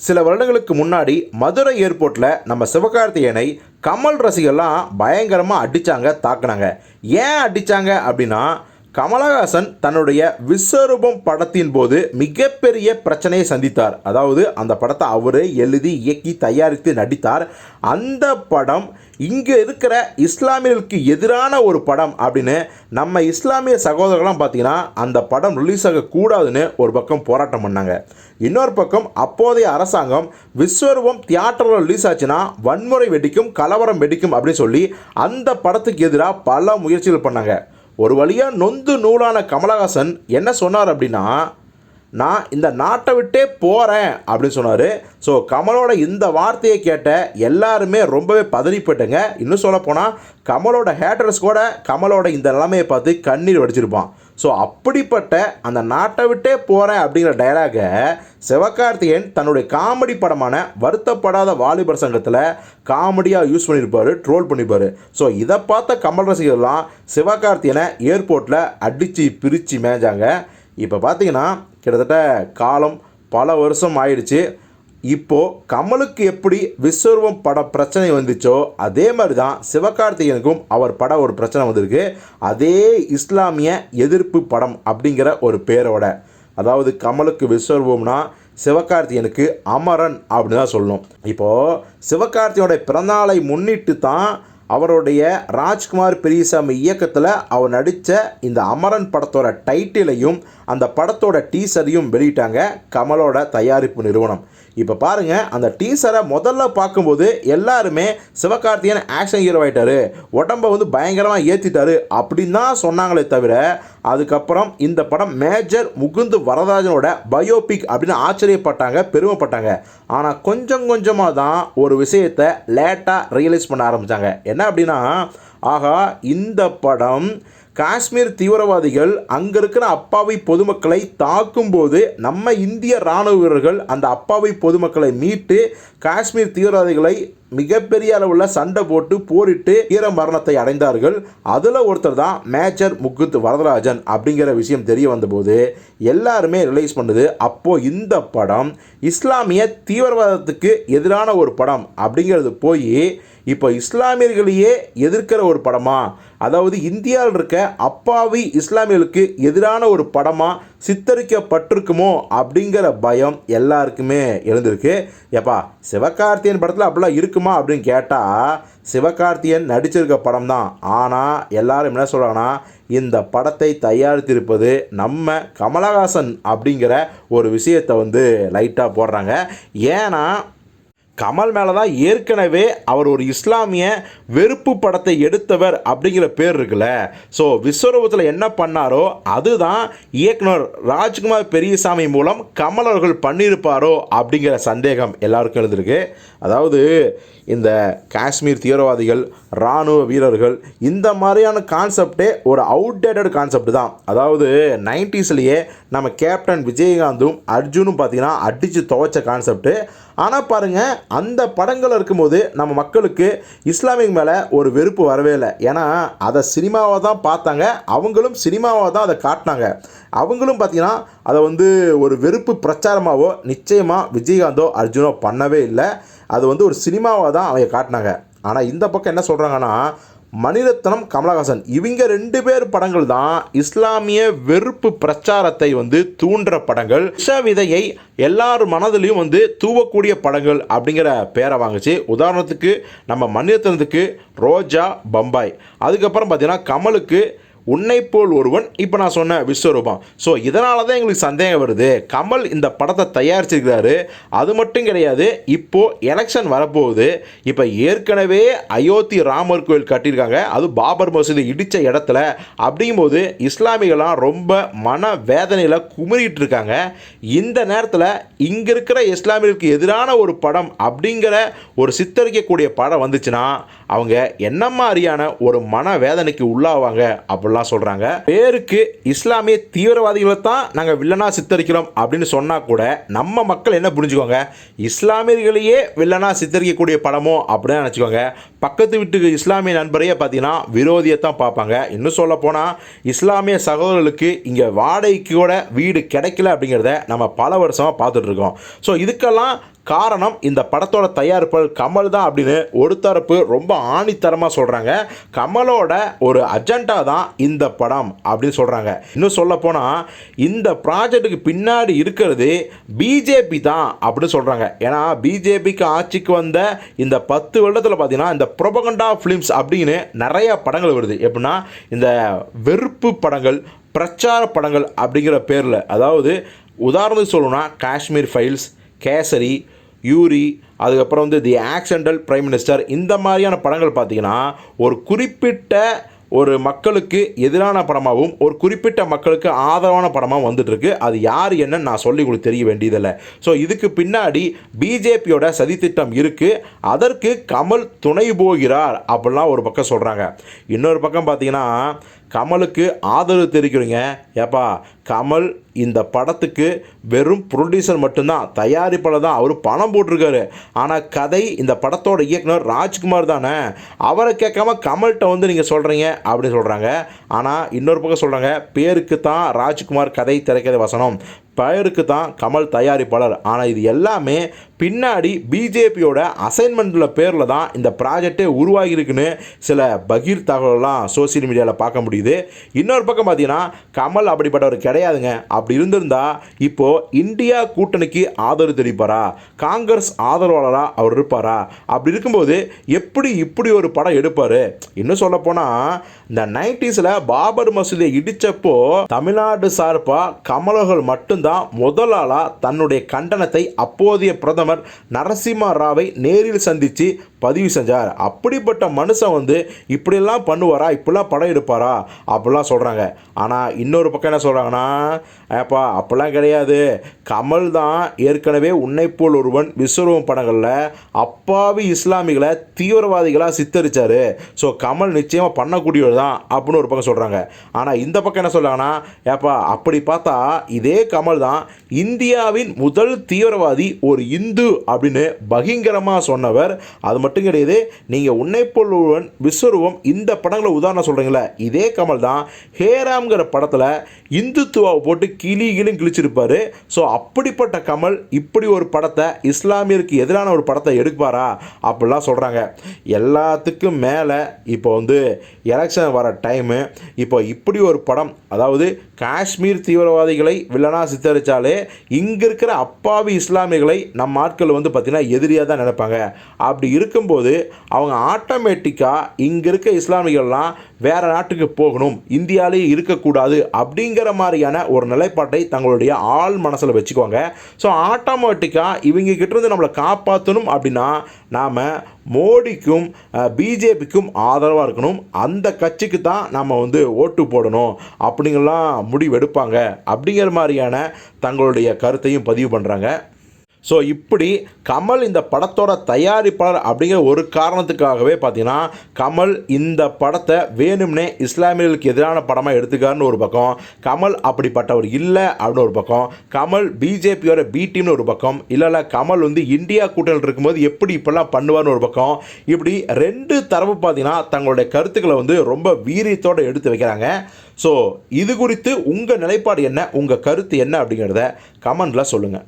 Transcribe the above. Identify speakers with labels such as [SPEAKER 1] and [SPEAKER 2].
[SPEAKER 1] சில வருடங்களுக்கு முன்னாடி மதுரை ஏர்போர்ட்டில் நம்ம சிவகார்த்திகேயனை கமல் ரசிகர்லாம் பயங்கரமாக அடித்தாங்க தாக்குனாங்க. ஏன் அடித்தாங்க அப்படின்னா கமலஹாசன் தன்னுடைய விஸ்வரூபம் படத்தின் போது மிகப்பெரிய பிரச்சனையை சந்தித்தார். அதாவது அந்த படத்தை அவரே எழுதி இயக்கி தயாரித்து நடித்தார். அந்த படம் இங்கே இருக்கிற இஸ்லாமியர்களுக்கு எதிரான ஒரு படம் அப்படின்னு நம்ம இஸ்லாமிய சகோதரர்கள்லாம் பார்த்தீங்கன்னா அந்த படம் ரிலீஸ் ஆகக்கூடாதுன்னு ஒரு பக்கம் போராட்டம் பண்ணாங்க. இன்னொரு பக்கம் அப்போதைய அரசாங்கம் விஸ்வரூபம் தியேட்டரில் ரிலீஸ் ஆச்சுன்னா வன்முறை வெடிக்கும் கலவரம் வெடிக்கும் அப்படின்னு சொல்லி அந்த படத்துக்கு எதிராக பல முயற்சிகள் பண்ணாங்க. ஒரு வழியாக நொந்து நூலான கமலஹாசன் என்ன சொன்னார் அப்படின்னா நான் இந்த நாட்டை விட்டே போகிறேன் அப்படின்னு சொன்னார். ஸோ கமலோட இந்த வார்த்தையை கேட்ட எல்லாருமே ரொம்பவே பதறிப்பட்டுங்க. இன்னும் சொல்லப்போனால் கமலோட ஹேட்டர்ஸ் கூட கமலோட இந்த நிலைமையை பார்த்து கண்ணீர் வடிச்சிருப்பான். ஸோ அப்படிப்பட்ட அந்த நாட்டை விட்டே போகிறேன் அப்படிங்கிற டைலாகை சிவகார்த்திகேயன் தன்னுடைய காமெடி படமான வருத்தப்படாத வாலிபர் சங்கத்தில் காமெடியாக யூஸ் பண்ணியிருப்பார் ட்ரோல் பண்ணியிருப்பார் ஸோ இதை பார்த்த கமல் ரசிகர்லாம் சிவகார்த்திகேயனை ஏர்போர்ட்டில் அடித்து பிரித்து மேய்ஞ்சாங்க இப்போ பார்த்தீங்கன்னா கிட்டத்தட்ட காலம் பல வருஷம் ஆயிடுச்சு. இப்போது கமலுக்கு எப்படி விஸ்வரூபம் பட பிரச்சனை வந்துச்சோ அதே மாதிரி தான் சிவகார்த்திகேயனுக்கும் அவர் பட ஒரு பிரச்சனை வந்திருக்கு. அதே இஸ்லாமிய எதிர்ப்பு படம் அப்படிங்கிற ஒரு பேரோட. அதாவது கமலுக்கு விஸ்வரூபம்னா சிவகார்த்திகேயனுக்கு அமரன் அப்படின்னு தான் சொல்லணும். இப்போது சிவகார்த்தியோட பிறந்தநாளை முன்னிட்டு தான் அவருடைய ராஜ்குமார் பெரியசாமி இயக்கத்தில் அவர் நடித்த இந்த அமரன் படத்தோட டைட்டிலையும் அந்த படத்தோட டீசரையும் வெளியிட்டாங்க கமலோட தயாரிப்பு நிறுவனம். இப்போ பாருங்கள் அந்த டீசரை முதல்ல பார்க்கும்போது எல்லாருமே சிவகார்த்தியன் ஆக்ஷன் ஹீரோ ஆகிட்டாரு உடம்பை வந்து பயங்கரமாக ஏற்றிட்டாரு அப்படின்னு தான் சொன்னாங்களே தவிர அதுக்கப்புறம் இந்த படம் மேஜர் முகுந்து வரதராஜனோட பயோபிக் அப்படின்னு ஆச்சரியப்பட்டாங்க பெருமைப்பட்டாங்க. ஆனால் கொஞ்சம் கொஞ்சமாக தான் ஒரு விஷயத்தை லேட்டாக ரியலைஸ் பண்ண ஆரம்பித்தாங்க என்ன அப்படின்னா ஆகா இந்த படம் காஷ்மீர் தீவிரவாதிகள் அங்கே இருக்கிற அப்பாவி பொதுமக்களை தாக்கும்போது நம்ம இந்திய இராணுவ வீரர்கள் அந்த அப்பாவி பொதுமக்களை மீட்டு காஷ்மீர் தீவிரவாதிகளை மிகப்பெரிய அளவில் சண்டை போட்டு போரிட்டு வீர மரணத்தை அடைந்தார்கள். அதில் ஒருத்தர் தான் மேஜர் முகுத் வரதராஜன் அப்படிங்கிற விஷயம் தெரிய வந்தபோது எல்லாருமே ரிலீஸ் பண்ணுது அப்போது இந்த படம் இஸ்லாமிய தீவிரவாதத்துக்கு எதிரான ஒரு படம் அப்படிங்கிறது போய் இப்போ இஸ்லாமியர்களையே எதிர்க்கிற ஒரு படமா? அதாவது இந்தியாவில் இருக்க அப்பாவி இஸ்லாமியர்களுக்கு எதிரான ஒரு படமாக சித்தரிக்கப்பட்டிருக்குமோ அப்படிங்கிற பயம் எல்லாருக்குமே எழுந்திருக்கு. எப்பா சிவகார்த்தியன் படத்தில் அப்படிலாம் இருக்குமா அப்படின்னு கேட்டால் சிவகார்த்தியன் நடிச்சிருக்க படம் தான். ஆனால் எல்லாரும் என்ன சொல்கிறாங்கன்னா இந்த படத்தை தயாரித்திருப்பது நம்ம கமலஹாசன் அப்படிங்கிற ஒரு விஷயத்தை வந்து லைட்டாக போடுறாங்க. ஏன்னா கமல் மேலே தான் ஏற்கனவே அவர் ஒரு இஸ்லாமிய வெறுப்பு படத்தை எடுத்தவர் அப்படிங்கிற பேர் இருக்குல்ல. ஸோ விஸ்வரூபத்தில் என்ன பண்ணாரோ அதுதான் இயக்குனர் ராஜ்குமார் பெரியசாமி மூலம் கமல் அவர்கள் பண்ணியிருப்பாரோ அப்படிங்கிற சந்தேகம் எல்லாருக்கும் எழுந்திருக்கு. அதாவது இந்த காஷ்மீர் தீவிரவாதிகள் இராணுவ வீரர்கள் இந்த மாதிரியான கான்செப்டே ஒரு அவுடேட்டட் கான்செப்ட் தான். அதாவது நைன்டிஸ்லேயே நம்ம கேப்டன் விஜயகாந்தும் அர்ஜுனும் பார்த்திங்கன்னா அடித்து துவைச்ச கான்செப்ட்டு ஆனால் பாருங்கள் அந்த படங்கள் இருக்கும்போது நம்ம மக்களுக்கு இஸ்லாமிக் மேலே ஒரு வெறுப்பு வரவே இல்லை. ஏன்னா அதை சினிமாவாக தான் பார்த்தாங்க. அவங்களும் சினிமாவாக தான் அதை காட்டினாங்க. அவங்களும் பார்த்திங்கன்னா அதை வந்து ஒரு வெறுப்பு பிரச்சாரமாகவோ நிச்சயமாக விஜயகாந்தோ அர்ஜுனோ பண்ணவே இல்லை. அது வந்து ஒரு சினிமாவாக தான் அவங்க காட்டினாங்க. ஆனால் இந்த பக்கம் என்ன சொல்கிறாங்கன்னா மணிரத்னம் கமலஹாசன். இவங்க ரெண்டு பேர் படங்கள் தான் இஸ்லாமிய வெறுப்பு பிரச்சாரத்தை வந்து தூண்டுற படங்கள். விஷ விதையை எல்லார் மனதிலையும் வந்து தூவக்கூடிய படங்கள் அப்படிங்கிற பேரை வாங்குச்சு. உதாரணத்துக்கு நம்ம மணிரத்னத்துக்கு ரோஜா பம்பாய். அதுக்கப்புறம் பார்த்தீங்கன்னா கமலுக்கு உன்னை போல் ஒருவன் இப்போ நான் சொன்ன விஸ்வரூபம். ஸோ இதனால தான் எங்களுக்கு சந்தேகம் வருது. கமல் இந்த படத்தை தயாரிச்சிருக்கிறாரு. அது மட்டும் கிடையாது இப்போது எலெக்ஷன் வரப்போகுது. இப்போ ஏற்கனவே அயோத்தி ராமர் கோயில் கட்டியிருக்காங்க. அது பாபர் மசூதி இடித்த இடத்துல. அப்படிங்கும்போது இஸ்லாமிகளாம் ரொம்ப மன வேதனையில் குமுறிட்டு இருக்காங்க. இந்த நேரத்தில் இங்கே இருக்கிற இஸ்லாமியர்களுக்கு எதிரான ஒரு படம் அப்படிங்கிற ஒரு சித்தரிக்கக்கூடிய படம் வந்துச்சுன்னா அவங்க என்ன மாதிரியான ஒரு மன வேதனைக்கு உள்ளாவாங்க அப்படிலாம் சொல்கிறாங்க பேருக்கு இஸ்லாமிய தீவிரவாதிகளை தான் நாங்கள் வில்லனா சித்தரிக்கிறோம் அப்படின்னு சொன்னால் கூட நம்ம மக்கள் என்ன புரிஞ்சுக்கோங்க? இஸ்லாமியர்களையே வில்லனா சித்தரிக்கக்கூடிய படமோ அப்படின்னு நினச்சிக்கோங்க. பக்கத்து வீட்டுக்கு இஸ்லாமிய நண்பரையே பார்த்தீங்கன்னா விரோதியை தான் பார்ப்பாங்க. இன்னும் சொல்ல போனால் இஸ்லாமிய சகோதரர்களுக்கு இங்கே வாடகைக்கு கூட வீடு கிடைக்கல அப்படிங்கிறத நம்ம பல வருஷமாக பார்த்துட்ருக்கோம் ஸோ இதுக்கெல்லாம் காரணம் இந்த படத்தோட தயாரிப்பாளர் கமல் தான் அப்படின்னு ஒரு தரப்பு ரொம்ப ஆணித்தரமாக சொல்கிறாங்க கமலோட ஒரு அஜெண்டா தான் இந்த படம் அப்படின்னு சொல்கிறாங்க இன்னும் சொல்ல போனால் இந்த ப்ராஜெக்ட்டுக்கு பின்னாடி இருக்கிறது பிஜேபி தான் அப்படின்னு சொல்கிறாங்க ஏன்னா பிஜேபிக்கு ஆட்சிக்கு வந்த இந்த பத்து வருடத்தில் பார்த்தீங்கன்னா இந்த ப்ரொபகண்டா ஃபிலிம்ஸ் அப்படின்னு நிறைய படங்கள் வருது. எப்படின்னா இந்த வெறுப்பு படங்கள் பிரச்சார படங்கள் அப்படிங்கிற பேரில். அதாவது உதாரணத்துக்கு சொல்லணும்னா காஷ்மீர் ஃபைல்ஸ் கேசரி யூரி அதுக்கப்புறம் வந்து தி ஆக்சிடென்டல் பிரைம் மினிஸ்டர் இந்த மாதிரியான படங்கள் பார்த்தீங்கன்னா ஒரு குறிப்பிட்ட ஒரு மக்களுக்கு எதிரான படமாகவும் ஒரு குறிப்பிட்ட மக்களுக்கு ஆதரவான படமாக வந்துட்டுருக்கு. அது யார் என்னன்னு நான் சொல்லி உங்களுக்கு தெரிய வேண்டியதில்லை. ஸோ இதுக்கு பின்னாடி பிஜேபியோட சதித்திட்டம் இருக்குது அதற்கு கமல் துணை போகிறார் அப்படிலாம் ஒரு பக்கம் சொல்கிறாங்க இன்னொரு பக்கம் பார்த்தீங்கன்னா கமலுக்கு ஆதரவு தெரிவிக்கிறீங்க. ஏப்பா கமல் இந்த படத்துக்கு வெறும் ப்ரொடியூசர் மட்டும்தான் தயாரிப்பாளர் தான். அவர் பணம் போட்டிருக்காரு. ஆனால் கதை இந்த படத்தோட இயக்குனர் ராஜ்குமார் தானே. அவரை கேட்காம கமல்கிட்ட வந்து நீங்கள் சொல்கிறீங்க அப்படின்னு சொல்கிறாங்க ஆனால் இன்னொரு பக்கம் சொல்கிறாங்க பேருக்கு தான் ராஜ்குமார் கதை திரைக்கதை வசனம். பெயருக்கு தான் கமல் தயாரிப்பாளர். ஆனால் இது எல்லாமே பின்னாடி பிஜேபியோட அசைன்மெண்ட்டில் பேரில் தான் இந்த ப்ராஜெக்டே உருவாகியிருக்குன்னு சில பகீர் தகவலாம் சோசியல் மீடியாவில் பார்க்க முடியுது. இன்னொரு பக்கம் பார்த்தீங்கன்னா கமல் அப்படிப்பட்டவர் கிடையாதுங்க. அப்படி இருந்திருந்தா இப்போது இந்தியா கூட்டணிக்கு ஆதரவு தெரிவிப்பாரா? காங்கிரஸ் ஆதரவாளராக அவர் இருப்பாரா? அப்படி இருக்கும்போது எப்படி இப்படி ஒரு படம் எடுப்பார்? இன்னும் சொல்ல போனால் இந்த நைன்டிஸில் பாபர் மசூதியை இடித்தப்போ தமிழ்நாடு சார்பாக கமலர்கள் மட்டும்தான் முதல் ஆளாக தன்னுடைய கண்டனத்தை அப்போதைய பிரதமர் நரசிம்ம ராவை நேரில் சந்தித்து பதிவு செஞ்சார். அப்படிப்பட்ட மனுஷன் வந்து இப்படிலாம் பண்ணுவாரா? இப்படிலாம் படம் எடுப்பாரா? அப்படிலாம் சொல்கிறாங்க ஆனால் இன்னொரு பக்கம் என்ன சொல்கிறாங்கன்னா ஏப்பா அப்படிலாம் கிடையாது. கமல் தான் ஏற்கனவே உன்னை போல் ஒருவன் விஸ்வரூபம் படங்களில் அப்பாவி இஸ்லாமிகளை தீவிரவாதிகளாக சித்தரிச்சார். ஸோ கமல் நிச்சயமாக பண்ணக்கூடியவர் தான் அப்படின்னு ஒரு பக்கம் சொல்கிறாங்க ஆனால் இந்த பக்கம் என்ன சொல்கிறாங்கன்னா ஏப்பா அப்படி பார்த்தா இதே கமல் தான் இந்தியாவின் முதல் தீவிரவாதி ஒரு இந்து அப்படின்னு பகிங்கரமாக சொன்னவர். அது மட்டும் கிடையாது நீங்கள் உன்னை போல் விஸ்வரூபம் இந்த படங்களை உதாரணம் சொல்கிறீங்களே இதே கமல் தான் ஹேராம்ங்கிற படத்தில் இந்துத்துவாவை போட்டு கிளி கிளின்னு கிழிச்சிருப்பாரு. ஸோ அப்படிப்பட்ட கமல் இப்படி ஒரு படத்தை இஸ்லாமியருக்கு எதிரான ஒரு படத்தை எடுப்பாரா? அப்படிலாம் சொல்கிறாங்க எல்லாத்துக்கும் மேலே இப்போ வந்து எலெக்ஷன் வர டைமு இப்போ இப்படி ஒரு படம் அதாவது காஷ்மீர் தீவிரவாதிகளை வில்லனாக சித்தரித்தாலே இங்கே இருக்கிற அப்பாவி இஸ்லாமியர்களை நம்ம ஆட்கள் வந்து பார்த்திங்கன்னா எதிரியாக தான் நினைப்பாங்க. அப்படி இருக்க இருக்கும்போது அவங்க ஆட்டோமேட்டிக்காக இங்கே இருக்க இஸ்லாமியர்கள்லாம் வேறு நாட்டுக்கு போகணும் இந்தியாவிலேயே இருக்கக்கூடாது அப்படிங்கிற மாதிரியான ஒரு நிலைப்பாட்டை தங்களுடைய ஆள் மனசில் வச்சுக்குவாங்க. ஸோ ஆட்டோமேட்டிக்காக இவங்க கிட்டேருந்து நம்மளை காப்பாற்றணும் அப்படின்னா நாம் மோடிக்கும் பிஜேபிக்கும் ஆதரவாக இருக்கணும். அந்த கட்சிக்கு தான் நம்ம வந்து ஓட்டு போடணும் அப்படிங்கலாம் முடிவெடுப்பாங்க அப்படிங்கிற மாதிரியான தங்களுடைய கருத்தையும் பதிவு பண்ணுறாங்க ஸோ இப்படி கமல் இந்த படத்தோட தயாரிப்பாளர் அப்படிங்கிற ஒரு காரணத்துக்காகவே பார்த்தீங்கன்னா கமல் இந்த படத்தை வேணும்னே இஸ்லாமியர்களுக்கு எதிரான படமாக எடுத்துக்காருன்னு ஒரு பக்கம் கமல் அப்படிப்பட்டவர் இல்லை அப்படின்னு ஒரு பக்கம் கமல் பிஜேபியோட பி டீம்னு ஒரு பக்கம் இல்லை இல்லை கமல் வந்து இந்தியா கூட்டணியில் இருக்கும்போது எப்படி இப்பெல்லாம் பண்ணுவார்னு ஒரு பக்கம் இப்படி ரெண்டு தரப்பு பார்த்தீங்கன்னா தங்களுடைய கருத்துக்களை வந்து ரொம்ப வீரியத்தோடு எடுத்து வைக்கிறாங்க. ஸோ இது குறித்து உங்கள் நிலைப்பாடு என்ன உங்கள் கருத்து என்ன அப்படிங்கிறத கமெண்டில் சொல்லுங்கள்